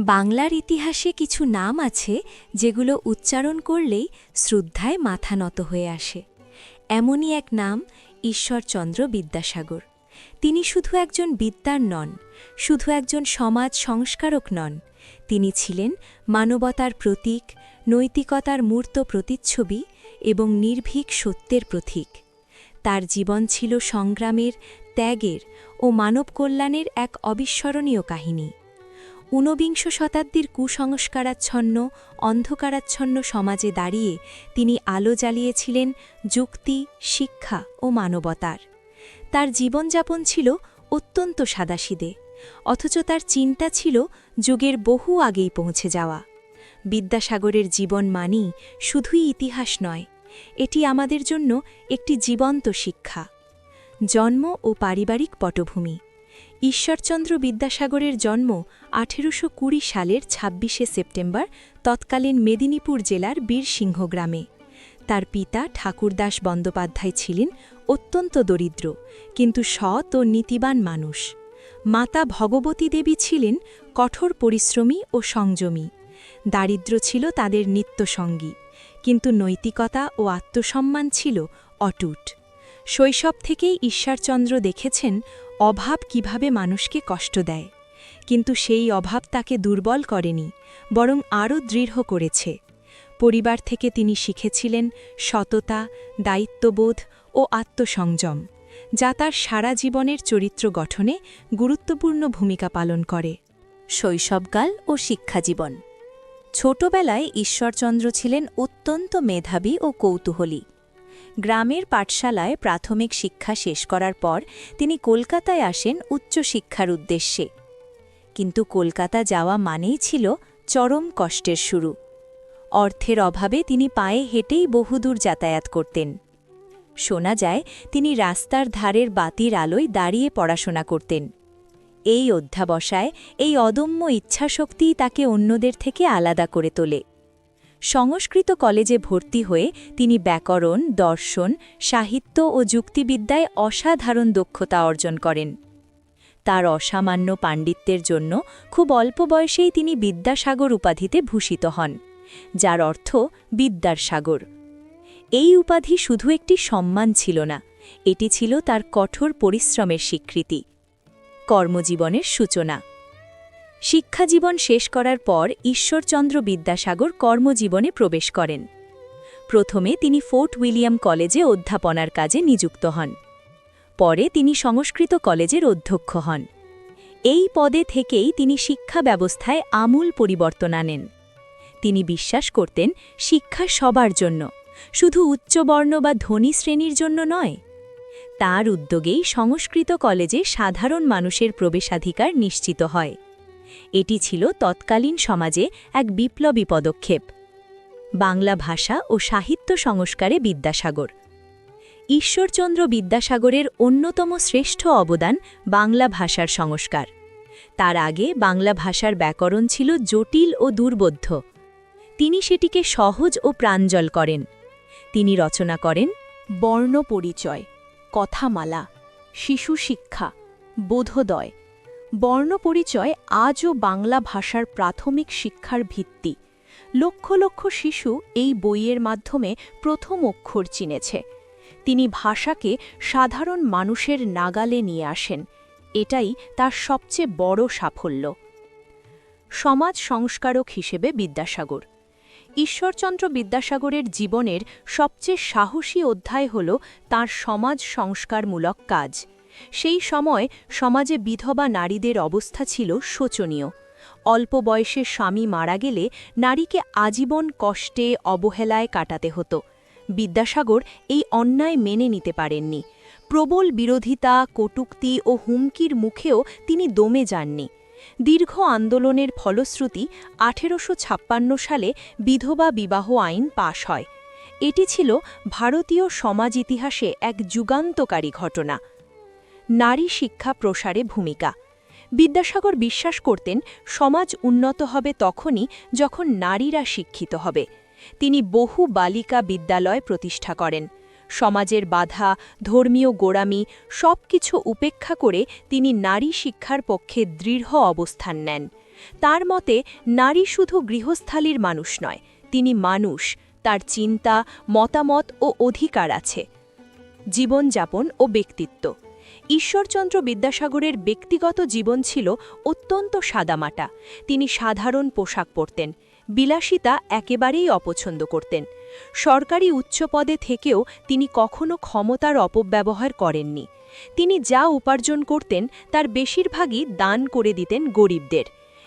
বাংলার ইতিহাসে কিছু নাম আছে যেগুলো উচ্চারণ করলেই শ্রদ্ধায় মাথা নত হয়ে আসে। এমনই এক নাম ঈশ্বরচন্দ্র বিদ্যাসাগর। তিনি শুধু একজন বিদ্যার নন, শুধু একজন সমাজ সংস্কারক নন। তিনি ছিলেন মানবতার প্রতীক, নৈতিকতার মূর্ত প্রতিচ্ছবি এবং নির্ভীক সত্যের প্রতীক। তার জীবন ছিল সংগ্রামের, ত্যাগের ও মানব কল্যাণের এক অবিস্মরণীয় কাহিনী। ঊনবিংশ শতাব্দীর কুসংস্কারাচ্ছন্ন, অন্ধকারাচ্ছন্ন সমাজে দাঁড়িয়ে তিনি আলো জ্বালিয়েছিলেন যুক্তি, শিক্ষা ও মানবতার। তার জীবনযাপন ছিল অত্যন্ত সাদাসিদে, অথচ তার চিন্তা ছিল যুগের বহু আগেই পৌঁছে যাওয়া। বিদ্যাসাগরের জীবন মানি শুধুই ইতিহাস নয়, এটি আমাদের জন্য একটি জীবন্ত শিক্ষা। জন্ম ও পারিবারিক পটভূমি। ঈশ্বরচন্দ্র বিদ্যাসাগরের জন্ম আঠেরোশো কুড়ি সালের ২৬শে সেপ্টেম্বর, তৎকালীন মেদিনীপুর জেলার বীরসিংহ গ্রামে তার পিতা ঠাকুরদাস বন্দ্যোপাধ্যায় ছিলেন অত্যন্ত দরিদ্র, কিন্তু সৎ ও নীতিবান মানুষ। মাতা ভগবতী দেবী ছিলেন কঠোর পরিশ্রমী ও সংযমী। দারিদ্র ছিল তাদের নিত্যসঙ্গী, কিন্তু নৈতিকতা ও আত্মসম্মান ছিল অটুট। শৈশব থেকেই ঈশ্বরচন্দ্র দেখেছেন অভাব কীভাবে মানুষকে কষ্ট দেয়। কিন্তু সেই অভাব তাকে দুর্বল করেনি, বরং আরও দৃঢ় করেছে। পরিবার থেকে তিনি শিখেছিলেন সততা, দায়িত্ববোধ ও আত্মসংযম, যা তার সারা জীবনের চরিত্র গঠনে গুরুত্বপূর্ণ ভূমিকা পালন করে। শৈশবকাল ও শিক্ষাজীবন। ছোটবেলায় ঈশ্বরচন্দ্র ছিলেন অত্যন্ত মেধাবী ও কৌতূহলী। গ্রামের পাঠশালায় প্রাথমিক শিক্ষা শেষ করার পর তিনি কলকাতায় আসেন উচ্চশিক্ষার উদ্দেশ্যে। কিন্তু কলকাতা যাওয়া মানেই ছিল চরম কষ্টের শুরু। অর্থের অভাবে তিনি পায়ে হেঁটেই বহুদূর যাতায়াত করতেন। শোনা যায়, তিনি রাস্তার ধারের বাতির আলোয় দাঁড়িয়ে পড়াশোনা করতেন। এই অধ্যাবসায়, এই অদম্য ইচ্ছাশক্তিই তাকে অন্যদের থেকে আলাদা করে তোলে। সংস্কৃত কলেজে ভর্তি হয়ে তিনি ব্যাকরণ, দর্শন, সাহিত্য ও যুক্তিবিদ্যায় অসাধারণ দক্ষতা অর্জন করেন। তার অসামান্য পাণ্ডিত্যের জন্য খুব অল্প বয়সেই তিনি বিদ্যাসাগর উপাধিতে ভূষিত হন, যার অর্থ বিদ্যার সাগর। এই উপাধি শুধু একটি সম্মান ছিল না, এটি ছিল তার কঠোর পরিশ্রমের স্বীকৃতি। কর্মজীবনের সূচনা। শিক্ষাজীবন শেষ করার পর ঈশ্বরচন্দ্র বিদ্যাসাগর কর্মজীবনে প্রবেশ করেন। প্রথমে তিনি ফোর্ট উইলিয়াম কলেজে অধ্যাপনার কাজে নিযুক্ত হন। পরে তিনি সংস্কৃত কলেজের অধ্যক্ষ হন। এই পদে থেকেই তিনি শিক্ষা ব্যবস্থায় আমূল পরিবর্তন আনেন। তিনি বিশ্বাস করতেন শিক্ষা সবার জন্য, শুধু উচ্চবর্ণ বা ধনী শ্রেণির জন্য নয়। তার উদ্যোগেই সংস্কৃত কলেজে সাধারণ মানুষের প্রবেশাধিকার নিশ্চিত হয়। এটি ছিল তৎকালীন সমাজে এক বিপ্লবী পদক্ষেপ। বাংলা ভাষা ও সাহিত্য সংস্কারে বিদ্যাসাগর। ঈশ্বরচন্দ্র বিদ্যাসাগরের অন্যতম শ্রেষ্ঠ অবদান বাংলা ভাষার সংস্কার। তার আগে বাংলা ভাষার ব্যাকরণ ছিল জটিল ও দুর্বোধ্য। তিনি সেটিকে সহজ ও প্রাঞ্জল করেন। তিনি রচনা করেন বর্ণ পরিচয় কথামালা শিশু শিক্ষা বোধোদয় বর্ণপরিচয় আজও বাংলা ভাষার প্রাথমিক শিক্ষার ভিত্তি। লক্ষ লক্ষ শিশু এই বইয়ের মাধ্যমে প্রথম অক্ষর চিনেছে। তিনি ভাষাকে সাধারণ মানুষের নাগালে নিয়ে আসেন। এটাই তার সবচেয়ে বড় সাফল্য। সমাজ সংস্কারক হিসেবে বিদ্যাসাগর। ঈশ্বরচন্দ্র বিদ্যাসাগরের জীবনের সবচেয়ে সাহসী অধ্যায় হল তার সমাজ সংস্কারমূলক কাজ। সেই সময় সমাজে বিধবা নারীদের অবস্থা ছিল শোচনীয়। অল্প বয়সে স্বামী মারা গেলে নারীকে আজীবন কষ্টে, অবহেলায় কাটাতে হতো। বিদ্যাসাগর এই অন্যায় মেনে নিতে পারেননি। প্রবল বিরোধিতা, কটুক্তি ও হুমকির মুখেও তিনি দমে যাননি। দীর্ঘ আন্দোলনের ফলশ্রুতি আঠেরোশো ছাপ্পান্ন সালে বিধবা বিবাহ আইন পাশ হয়। এটি ছিল ভারতীয় সমাজ ইতিহাসে এক যুগান্তকারী ঘটনা। নারী শিক্ষা প্রসারে ভূমিকা। বিদ্যাসাগর বিশ্বাস করতেন, সমাজ উন্নত হবে তখনই যখন নারীরা শিক্ষিত হবে। তিনি বহু বালিকা বিদ্যালয় প্রতিষ্ঠা করেন। সমাজের বাধা, ধর্মীয় গোড়ামি সব কিছু উপেক্ষা করে তিনি নারী শিক্ষার পক্ষে দৃঢ় অবস্থান নেন। তার মতে, নারী শুধু গৃহস্থালীর মানুষ নয়, তিনি মানুষ, তার চিন্তা, মতামত ও অধিকার আছে। জীবনযাপন ও ব্যক্তিত্ব। ঈশ্বরচন্দ্র বিদ্যাসাগরের ব্যক্তিগত জীবন ছিল অত্যন্ত সাদামাটা। তিনি সাধারণ পোশাক পরতেন, বিলাসিতা একেবারেই অপছন্দ করতেন। সরকারি উচ্চপদে থেকেও তিনি কখনো ক্ষমতার অপব্যবহার করেননি। তিনি যা উপার্জন করতেন, তার বেশিরভাগই দান করে দিতেন গরিবদের।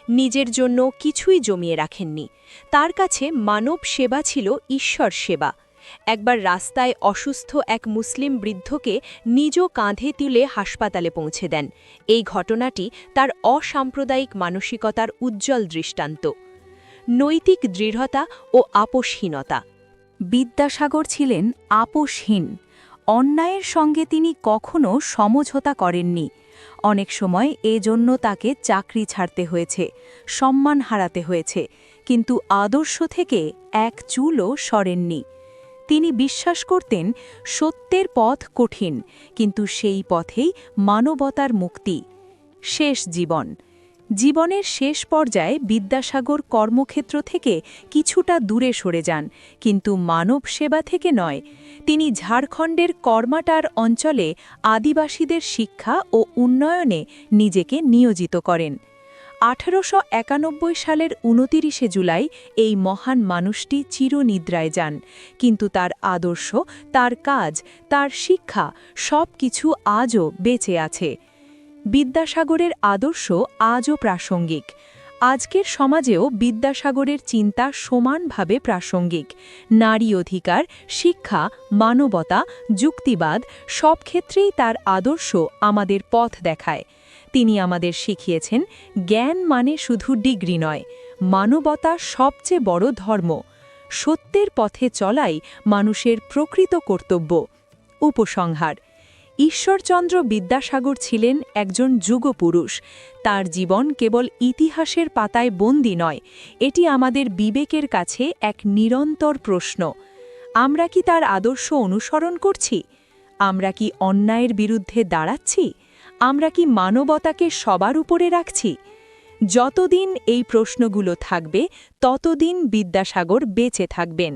নিজের জন্য কিছুই জমিয়ে রাখেননি। তার কাছে মানব সেবা ছিল ঈশ্বর সেবা। একবার রাস্তায় অসুস্থ এক মুসলিম বৃদ্ধকে নিজ কাঁধে তুলে হাসপাতালে পৌঁছে দেন। এই ঘটনাটি তার অসাম্প্রদায়িক মানসিকতার উজ্জ্বল দৃষ্টান্ত। নৈতিক দৃঢ়তা ও আপোষহীনতা। বিদ্যাসাগর ছিলেন আপোষহীন। অন্যায়ের সঙ্গে তিনি কখনো সমঝোতা করেননি। অনেক সময় এজন্য তাকে চাকরি ছাড়তে হয়েছে, সম্মান হারাতে হয়েছে, কিন্তু আদর্শ থেকে এক চুলও সরেননি। তিনি বিশ্বাস করতেন সত্যের পথ কঠিন, কিন্তু সেই পথেই মানবতার মুক্তি। শেষ জীবন। জীবনের শেষ পর্যায়ে বিদ্যাসাগর কর্মক্ষেত্র থেকে কিছুটা দূরে সরে যান, কিন্তু মানব সেবা থেকে নয়। তিনি ঝাড়খণ্ডের কর্মাটার অঞ্চলে আদিবাসীদের শিক্ষা ও উন্নয়নে নিজেকে নিয়োজিত করেন। আঠারোশো একানব্বই সালের উনতিরিশে জুলাই এই মহান মানুষটি চিরনিদ্রায় যান। কিন্তু তার আদর্শ, তার কাজ, তার শিক্ষা সব কিছু আজও বেঁচে আছে। বিদ্যাসাগরের আদর্শ আজও প্রাসঙ্গিক। আজকের সমাজেও বিদ্যাসাগরের চিন্তা সমানভাবে প্রাসঙ্গিক। নারী অধিকার, শিক্ষা, মানবতা, যুক্তিবাদ সব ক্ষেত্রেই তার আদর্শ আমাদের পথ দেখায়। তিনি আমাদের শিখিয়েছেন, জ্ঞান মানে শুধু ডিগ্রি নয়, মানবতা সবচেয়ে বড় ধর্ম। সত্যের পথে চলাই মানুষের প্রকৃত কর্তব্য। উপসংহার, ঈশ্বরচন্দ্র বিদ্যাসাগর ছিলেন একজন যুগপুরুষ। তার জীবন কেবল ইতিহাসের পাতায় বন্দি নয়, এটি আমাদের বিবেকের কাছে এক নিরন্তর প্রশ্ন। আমরা কি তার আদর্শ অনুসরণ করছি? আমরা কি অন্যায়ের বিরুদ্ধে দাঁড়াচ্ছি? আমরা কি মানবতাকে সবার উপরে রাখছি? যতদিন এই প্রশ্নগুলো থাকবে ততদিন বিদ্যাসাগর বেঁচে থাকবেন।